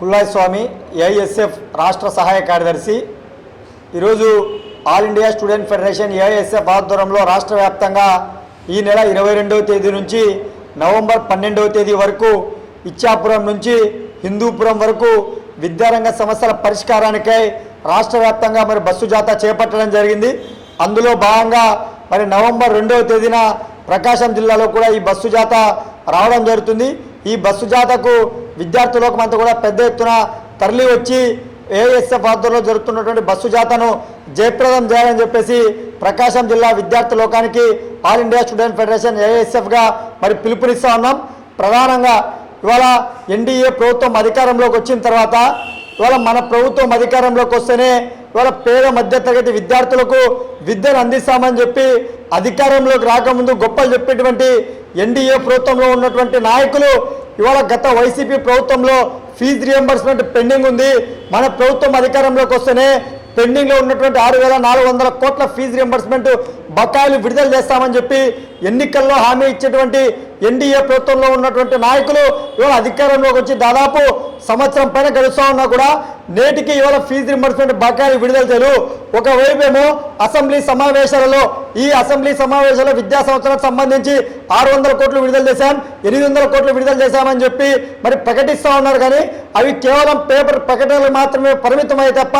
కుల్లాయస్వామి స్వామి AISF రాష్ట్ర సహాయ కార్యదర్శి. ఈరోజు all India student federation AISF ఆధ్వర్యంలో రాష్ట్ర వ్యాప్తంగా ఈ నెల ఇరవై రెండవ తేదీ నుంచి నవంబర్ పన్నెండవ తేదీ వరకు ఇచ్చాపురం నుంచి హిందూపురం వరకు విద్యారంగ సమస్యల పరిష్కారానికై రాష్ట్ర వ్యాప్తంగా మరి బస్సు జాత చేపట్టడం జరిగింది. అందులో భాగంగా మరి నవంబర్ రెండవ తేదీన ప్రకాశం జిల్లాలో కూడా ఈ బస్సు జాత రావడం జరుగుతుంది. ఈ బస్సు జాతకు విద్యార్థులకు అంతా కూడా పెద్ద ఎత్తున తరలి వచ్చి ఏఎస్ఎఫ్ ఆధ్వర్యంలో జరుగుతున్నటువంటి బస్సు జాతను జయప్రదం చేయాలని చెప్పేసి ప్రకాశం జిల్లా విద్యార్థి లోకానికి ఆల్ ఇండియా స్టూడెంట్ ఫెడరేషన్ ఏఎస్ఎఫ్గా మరి పిలుపునిస్తా ఉన్నాం. ప్రధానంగా ఇవాళ ఎన్డీఏ ప్రభుత్వం అధికారంలోకి వచ్చిన తర్వాత ఇవాళ మన ప్రభుత్వం అధికారంలోకి వస్తేనే ఇవాళ పేద మధ్యతరగతి విద్యార్థులకు విద్యను అందిస్తామని చెప్పి అధికారంలోకి రాకముందు గొప్పలు చెప్పేటువంటి ఎన్డీఏ ప్రభుత్వంలో ఉన్నటువంటి నాయకులు ఇవాళ గత వైసీపీ ప్రభుత్వంలో ఫీజు రియంబర్స్మెంట్ పెండింగ్ ఉంది. మన ప్రభుత్వం అధికారంలోకి వస్తేనే పెండింగ్లో ఉన్నటువంటి ఆరు వేల నాలుగు వందల కోట్ల ఫీజు రియంబర్స్మెంట్ బకాయిలు విడుదల చేస్తామని చెప్పి ఎన్నికల్లో హామీ ఇచ్చేటువంటి ఎన్డీఏ ప్రభుత్వంలో ఉన్నటువంటి నాయకులు ఇవాళ అధికారంలోకి వచ్చి దాదాపు సంవత్సరం పైన గడుస్తూ ఉన్నా కూడా నేటికి ఇవాళ ఫీజు రింబర్స్మెంట్ బకాయిలు విడుదల చేయరు ఒకవైపు అసెంబ్లీ సమావేశాలలో ఈ అసెంబ్లీ సమావేశాల్లో విద్యా సంవత్సరానికి సంబంధించి ఆరు వందల కోట్లు విడుదల చేశాం ఎనిమిది వందల కోట్లు విడుదల చేశామని చెప్పి మరి ప్రకటిస్తూ ఉన్నారు కానీ అవి కేవలం పేపర్ ప్రకటనలు మాత్రమే పరిమితమయ్యే తప్ప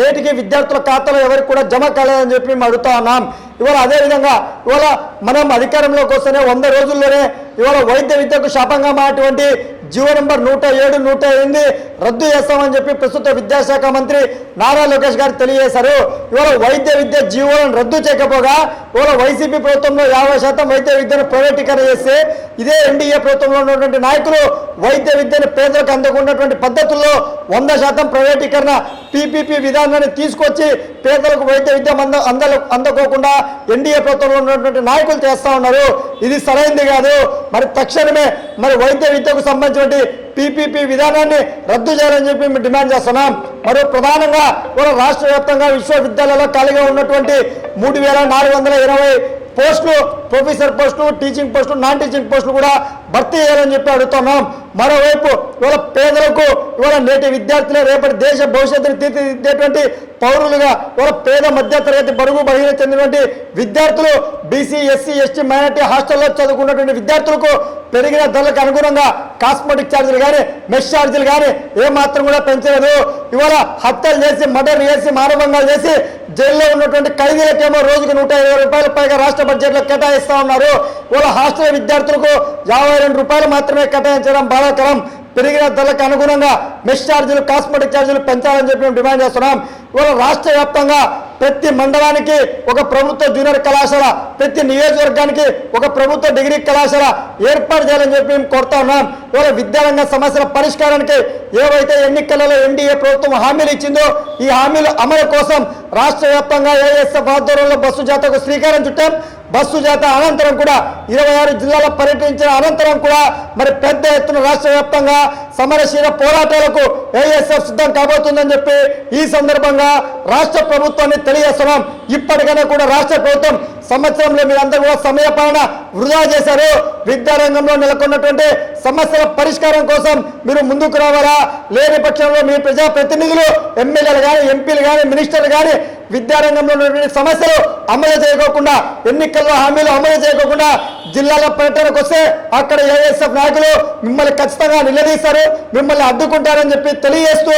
నేటికి విద్యార్థుల ఖాతాలో ఎవరికి కూడా జమ కాలేదని చెప్పి మేము అడుగుతా ఉన్నాం. ఇవాళ అదేవిధంగా ఇవాళ మనం అధికారంలోకి వస్తేనే వంద రోజుల్లోనే ఇవాళ వైద్య విద్యకు శాపంగా మాటువంటి జీవో నెంబర్ నూట ఏడు నూట ఎనిమిది రద్దు చేస్తామని చెప్పి ప్రస్తుత విద్యాశాఖ మంత్రి నారా లోకేష్ గారు తెలియజేశారు. ఇవాళ వైద్య విద్య జీవోలను రద్దు చేయకపోగా ఇవాళ వైసీపీ ప్రభుత్వంలో యాభై శాతం వైద్య విద్యను ప్రైవేటీకరణ చేస్తే ఇదే ఎన్డీఏ ప్రభుత్వంలో ఉన్నటువంటి నాయకులు వైద్య విద్యను పేదలకు అందకున్నటువంటి పద్ధతుల్లో వంద శాతం ప్రైవేటీకరణ పీపీపీ విధానాన్ని తీసుకొచ్చి పేదలకు వైద్య విద్య అంద అందలు అందకోకుండా ఎన్డీఏ ప్రభుత్వంలో ఉన్నటువంటి నాయకులు చేస్తూ ఉన్నారు. ఇది సరైంది కాదు. మరి తక్షణమే మరి వైద్య విద్యకు సంబంధించినటువంటి పీపీపీ విధానాన్ని రద్దు చేయాలని చెప్పి మేము డిమాండ్ చేస్తున్నాం. మరియు ప్రధానంగా కూడా రాష్ట్ర వ్యాప్తంగా విశ్వవిద్యాలయాల్లో ఖాళీగా ఉన్నటువంటి మూడు వేల నాలుగు వందల ఇరవై పోస్టులు ప్రొఫెసర్ పోస్టులు టీచింగ్ పోస్టులు నాన్ టీచింగ్ పోస్టులు కూడా భర్తీ చేయాలని చెప్పి అడుగుతున్నాం. మరోవైపు ఇవాళ పేదలకు ఇవాళ నేటి విద్యార్థులే రేపటి దేశ భవిష్యత్తును తీర్చిదిద్దేటువంటి పౌరులుగా ఇవాళ పేద మధ్యతరగతి బడుగు బలహీన చెందినటువంటి విద్యార్థులు బీసీ ఎస్సీ ఎస్టీ మైనార్టీ హాస్టల్లో చదువుకున్నటువంటి విద్యార్థులకు పెరిగిన ధరలకు అనుగుణంగా కాస్మెటిక్ ఛార్జీలు కానీ మెస్ ఛార్జీలు కానీ ఏమాత్రం కూడా పెంచలేదు. ఇవాళ హత్యలు చేసి మర్డర్లు చేసి మానభంగాలు చేసి జైల్లో ఉన్నటువంటి ఖైదీలకేమో రోజుకు నూట రూపాయల పైగా రాష్ట్ర బడ్జెట్లో కేటాయిస్తా ఉన్నారు. వాళ్ళ హాస్టల్ విద్యార్థులకు యాభై రెండు రూపాయలు మాత్రమే కేటాయించడం బాధాకరం. పెరిగిన ధరలకు అనుగుణంగా మెస్ ఛార్జీలు కాస్మెటిక్ ఛార్జీలు పెంచాలని చెప్పి మేము డిమాండ్ చేస్తున్నాం. ఇవాళ రాష్ట్ర వ్యాప్తంగా ప్రతి మండలానికి ఒక ప్రభుత్వ జూనియర్ కళాశాల ప్రతి నియోజకవర్గానికి ఒక ప్రభుత్వ డిగ్రీ కళాశాల ఏర్పాటు చేయాలని చెప్పి మేము కోరుతా ఉన్నాం. ఇవాళ విద్యారంగ సమస్యల పరిష్కారానికి ఏవైతే ఎన్నికలలో ఎన్డీఏ ప్రభుత్వం హామీలు ఇచ్చిందో ఈ హామీల అమలు కోసం రాష్ట్ర వ్యాప్తంగా ఏఎస్ఎఫ్ ఆధ్వర్యంలో బస్సు జాతకు శ్రీకారం చుట్టాం. బస్సు జాత అనంతరం కూడా ఇరవై ఆరు జిల్లాల పర్యటించిన అనంతరం కూడా మరి పెద్ద ఎత్తున రాష్ట్ర వ్యాప్తంగా సమరశీల పోరాటాలకు ఏఎస్ఎఫ్ సిద్ధం కాబోతుందని చెప్పి ఈ సందర్భంగా రాష్ట్ర ప్రభుత్వాన్ని తెలియజేస్తున్నాం. ఇప్పటికైనా కూడా రాష్ట్ర ప్రభుత్వం సంవత్సరంలో మీరంతా కూడా సమయపాలన వృధా చేశారు. విద్యారంగంలో నెలకొన్నటువంటి సమస్యల పరిష్కారం కోసం మీరు ముందుకు రావాలా? లేని పక్షంలో మీ ప్రజాప్రతినిధులు ఎమ్మెల్యేలు కానీ ఎంపీలు కానీ మినిస్టర్లు కానీ విద్యారంగంలో ఉన్నటువంటి సమస్యలు అమలు చేయకోకుండా ఎన్నికల్లో హామీలు అమలు చేయకోకుండా జిల్లాల పర్యటనకు వస్తే అక్కడ ఏఎస్ఎఫ్ నాయకులు మిమ్మల్ని ఖచ్చితంగా నిలదీస్తారు మిమ్మల్ని అడ్డుకుంటారని చెప్పి తెలియజేస్తూ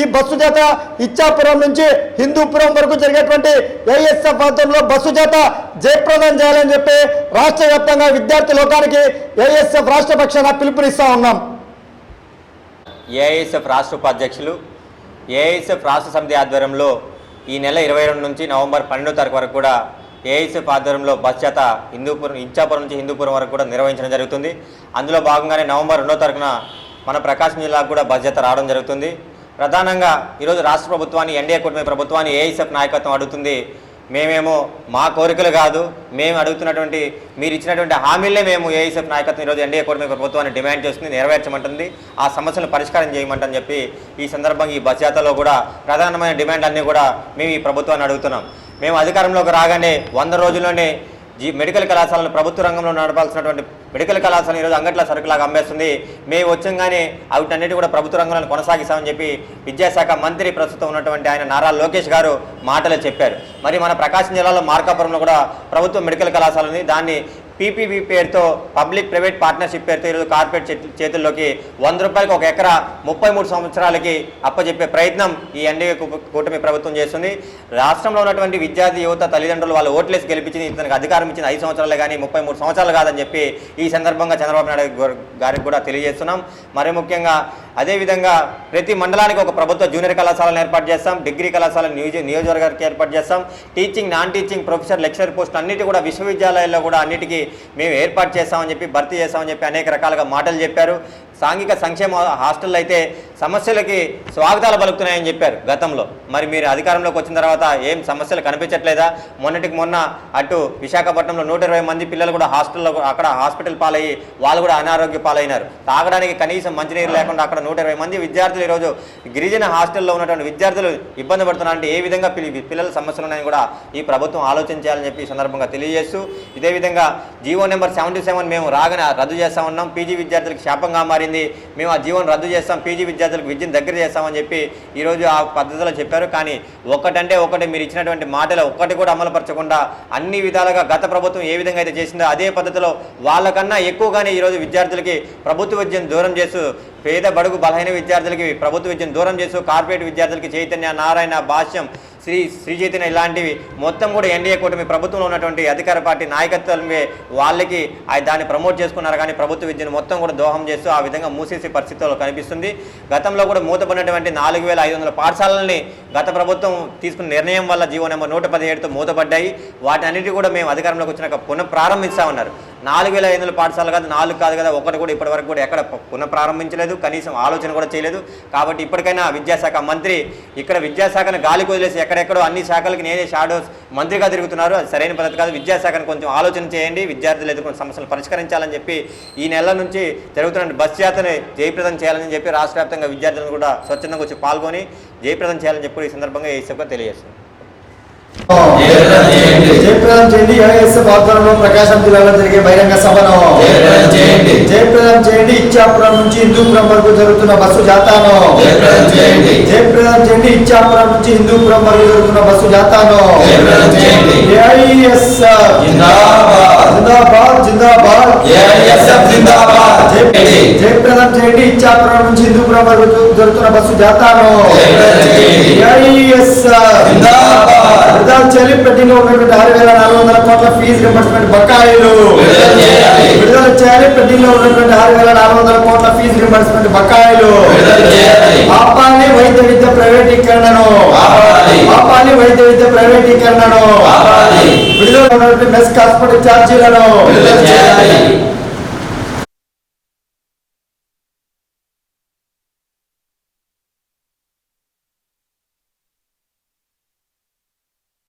ఈ బస్సు జాత ఇచ్చాపురం నుంచి హిందూపురం వరకు జరిగేటువంటి ఏఎస్ఎఫ్ ప్రాంతంలో బస్సు జాత జయప్రదం చేయాలని చెప్పి రాష్ట్ర వ్యాప్తంగా విద్యార్థి లోకానికి ఏఎస్ఎఫ్ రాష్ట్ర పక్షాన పిలుపునిస్తా ఉన్నాం. ఏఐఎస్ఎఫ్ రాష్ట్ర ఉపాధ్యక్షులు ఏఐఎస్ఎఫ్ రాష్ట్ర సమితి ఆధ్వర్యంలో ఈ నెల ఇరవై రెండు నుంచి నవంబర్ పన్నెండో తారీఖు వరకు కూడా ఏఐఎస్ఎఫ్ ఆధ్వర్యంలో బస్ చేత హిందూపురం ఇచ్చాపురం నుంచి హిందూపురం వరకు కూడా నిర్వహించడం జరుగుతుంది. అందులో భాగంగానే నవంబర్ రెండో తారీఖున మన ప్రకాశం జిల్లాకు కూడా బస్ చేత రావడం జరుగుతుంది. ప్రధానంగా ఈరోజు రాష్ట్ర ప్రభుత్వాన్ని ఎన్డీఏ కూటమి ప్రభుత్వాన్ని ఏఐఎస్ఎఫ్ నాయకత్వం అడుగుతుంది. మేమేమో మా కోరికలు కాదు మేము అడుగుతున్నటువంటి మీరు ఇచ్చినటువంటి హామీలే మేము ఏఐసీఎఫ్ నాయకత్వం ఈరోజు ఎన్డీఏ కూటమి ప్రభుత్వాన్ని డిమాండ్ చేస్తుంది నెరవేర్చమంటుంది ఆ సమస్యలను పరిష్కారం చేయమంటని చెప్పి ఈ సందర్భంగా ఈ బస్ జాతరలో కూడా ప్రధానమైన డిమాండ్ అన్నీ కూడా మేము ఈ ప్రభుత్వాన్ని అడుగుతున్నాం. మేము అధికారంలోకి రాగానే వంద రోజుల్లోనే జీ మెడికల్ కళాశాలను ప్రభుత్వ రంగంలో నడపాల్సినటువంటి మెడికల్ కళాశాలను ఈరోజు అంగట్ల సరుకులాగా అమ్మేస్తుంది. మేము వచ్చంగానే వాటన్నిటి కూడా ప్రభుత్వ రంగంలో కొనసాగిస్తామని చెప్పి విద్యాశాఖ మంత్రి ప్రస్తుతం ఉన్నటువంటి ఆయన నారా లోకేష్ గారు మాటలు చెప్పారు. మరి మన ప్రకాశం జిల్లాలో మార్కాపురంలో కూడా ప్రభుత్వ మెడికల్ కళాశాల ఉంది. దాన్ని పీపీపీ పేరుతో పబ్లిక్ ప్రైవేట్ పార్ట్నర్షిప్ పేరుతో ఈరోజు కార్పొరేట్ చేతుల్లోకి వంద రూపాయలకు ఒక ఎకరా ముప్పై మూడు సంవత్సరాలకి అప్పచెప్పే ప్రయత్నం ఈ ఎన్డీఏ కూటమి ప్రభుత్వం చేస్తుంది. రాష్ట్రంలో ఉన్నటువంటి విద్యార్థి యువత తల్లిదండ్రులు వాళ్ళు ఓట్లేసి గెలిపించింది ఇతనికి అధికారం ఇచ్చిన ఐదు సంవత్సరాలు కానీ ముప్పై మూడు సంవత్సరాలు కాదని చెప్పి ఈ సందర్భంగా చంద్రబాబు నాయుడు గారికి కూడా తెలియజేస్తున్నాం. మరి ముఖ్యంగా అదేవిధంగా ప్రతి మండలానికి ఒక ప్రభుత్వ జూనియర్ కళాశాలను ఏర్పాటు చేస్తాం. డిగ్రీ కళాశాల నియోజ నియోజకవర్గానికి ఏర్పాటు చేస్తాం. Teaching non teaching professor lecturer post అన్నిటి కూడా విశ్వవిద్యాలయాల్లో కూడా అన్నిటికీ మేము ఏర్పాటు చేస్తామని చెప్పి భర్తీ చేస్తామని చెప్పి అనేక రకాలుగా మాటలు చెప్పారు. సాంఘిక సంక్షేమ హాస్టల్ అయితే సమస్యలకి స్వాగతాలు పలుకుతున్నాయని చెప్పారు గతంలో. మరి మీరు అధికారంలోకి వచ్చిన తర్వాత ఏం సమస్యలు కనిపించట్లేదా? మొన్నటికి మొన్న అటు విశాఖపట్నంలో నూట ఇరవై మంది పిల్లలు కూడా హాస్టల్లో అక్కడ హాస్పిటల్ పాలయ్యి వాళ్ళు కూడా అనారోగ్య పాలైనారు. తాగడానికి కనీసం మంచినీరు లేకుండా అక్కడ నూట ఇరవై మంది విద్యార్థులు ఈరోజు గిరిజన హాస్టల్లో ఉన్నటువంటి విద్యార్థులు ఇబ్బంది పడుతున్నారంటే ఏ విధంగా పిల్లల సమస్యలు ఉన్నాయని కూడా ఈ ప్రభుత్వం ఆలోచించాలని చెప్పి ఈ సందర్భంగా తెలియజేస్తూ ఇదే విధంగా జీవో నెంబర్ సెవెంటీ సెవెన్ మేము రాగానే రద్దు చేస్తా ఉన్నాం. పీజీ విద్యార్థులకు శాపంగా మారింది. మేము ఆ జీవోను రద్దు చేస్తాం. పీజీ విద్యార్థులు విద్యార్థులకు విద్యను దగ్గర చేస్తామని చెప్పి ఈరోజు ఆ పద్ధతిలో చెప్పారు. కానీ ఒకటంటే ఒకటి మీరు ఇచ్చినటువంటి మాటలు ఒక్కటి కూడా అమలుపరచకుండా అన్ని విధాలుగా గత ప్రభుత్వం ఏ విధంగా అయితే చేసిందో అదే పద్ధతిలో వాళ్ళకన్నా ఎక్కువగానే ఈరోజు విద్యార్థులకి ప్రభుత్వ విద్యను దూరం చేస్తూ పేద బడుగు బలహీన విద్యార్థులకి ప్రభుత్వ విద్యను దూరం చేస్తూ కార్పొరేట్ విద్యార్థులకి చైతన్య నారాయణ భాష్యం శ్రీ శ్రీ చైతన్య ఇలాంటివి మొత్తం కూడా ఎన్డీఏ కూటమి ప్రభుత్వంలో ఉన్నటువంటి అధికార పార్టీ నాయకత్వమే వాళ్ళకి ఆ దాన్ని ప్రమోట్ చేసుకున్నారు. కానీ ప్రభుత్వ విద్యను మొత్తం కూడా దోహం చేస్తూ ఆ విధంగా మూసేసే పరిస్థితుల్లో కనిపిస్తుంది. గతంలో కూడా మూతపడినటువంటి నాలుగు వేల ఐదు వందల పాఠశాలల్ని గత ప్రభుత్వం తీసుకున్న నిర్ణయం వల్ల జీవో నెంబర్ నూట పదిహేడుతో మూతపడ్డాయి. వాటన్నిటి కూడా మేము అధికారంలోకి వచ్చినాక పునః ప్రారంభిస్తామన్నారు నాలుగు వేల ఐదు వందల పాఠశాలలు కాదు నాలుగు కాదు కదా ఒకటి కూడా ఇప్పటి వరకు కూడా ఎక్కడ పునః ప్రారంభించలేదు కనీసం ఆలోచన కూడా చేయలేదు. కాబట్టి ఇప్పటికైనా విద్యాశాఖ మంత్రి ఇక్కడ విద్యాశాఖను గాలికి వదిలేసి ఎక్కడెక్కడో అన్ని శాఖలకు నేనే షాడోస్ మంత్రిగా తిరుగుతున్నారు. అది సరైన పద్ధతి కాదు. విద్యాశాఖను కొంచెం ఆలోచన చేయండి. విద్యార్థులు ఎదుర్కొన్న సమస్యలు పరిష్కరించాలని చెప్పి ఈ నెల నుంచి జరుగుతున్న బస్ యాత్రని జయప్రదం చేయాలని చెప్పి రాష్ట్ర వ్యాప్తంగా విద్యార్థులను కూడా స్వచ్ఛందంగా వచ్చి పాల్గొని జయప్రదం చేయాలని చెప్పి ఈ సందర్భంగా ఈ సభగా తెలియజేస్తుంది జయప్రదం చేయండి. ఏఎస్ఎఫ్ ఆధ్వర్యంలో ప్రకాశం జిల్లాలో జరిగే బహిరంగ సభను జయప్రదం చేయండి. ఇచ్చాపురం నుంచి హిందూపురం వరకు జరుగుతున్న బస్సు జాతాను జయప్రదం చేయండి. ఇచ్చాపురం నుంచి హిందూపురం వరకు జరుగుతున్న బస్సు జాతాను జయప్రదం చేయండి. జిందాబాద్ జిందాబాద్ జయప్రదం ఇచ్చాపురం నుంచి హిందూపురం వరకు జరుగుతున్న బస్సు జాతాను జిందాబాద్ విడుదల చేయాలి పెండింగ్లో ఉన్నటువంటి ఆరు వేల నాలుగు వందల కోట్ల ఫీజు రింబర్స్మెంట్ బకాయిలు విడుదల చేయాలి. లో ఉన్నటువంటి ఆరు వేల నాలుగు వందల కోట్ల ఫీజు రింబర్స్మెంట్ బకాయిలు. ఆపాలి వైద్య విద్య ప్రైవేటీకరణను. ఆపాలి వైద్య విద్య ప్రైవేటీకరణను. విడుదల ఉన్నటువంటి మెస్ హాస్పిటల్ ఛార్జీలను విడుదల చేయాలి.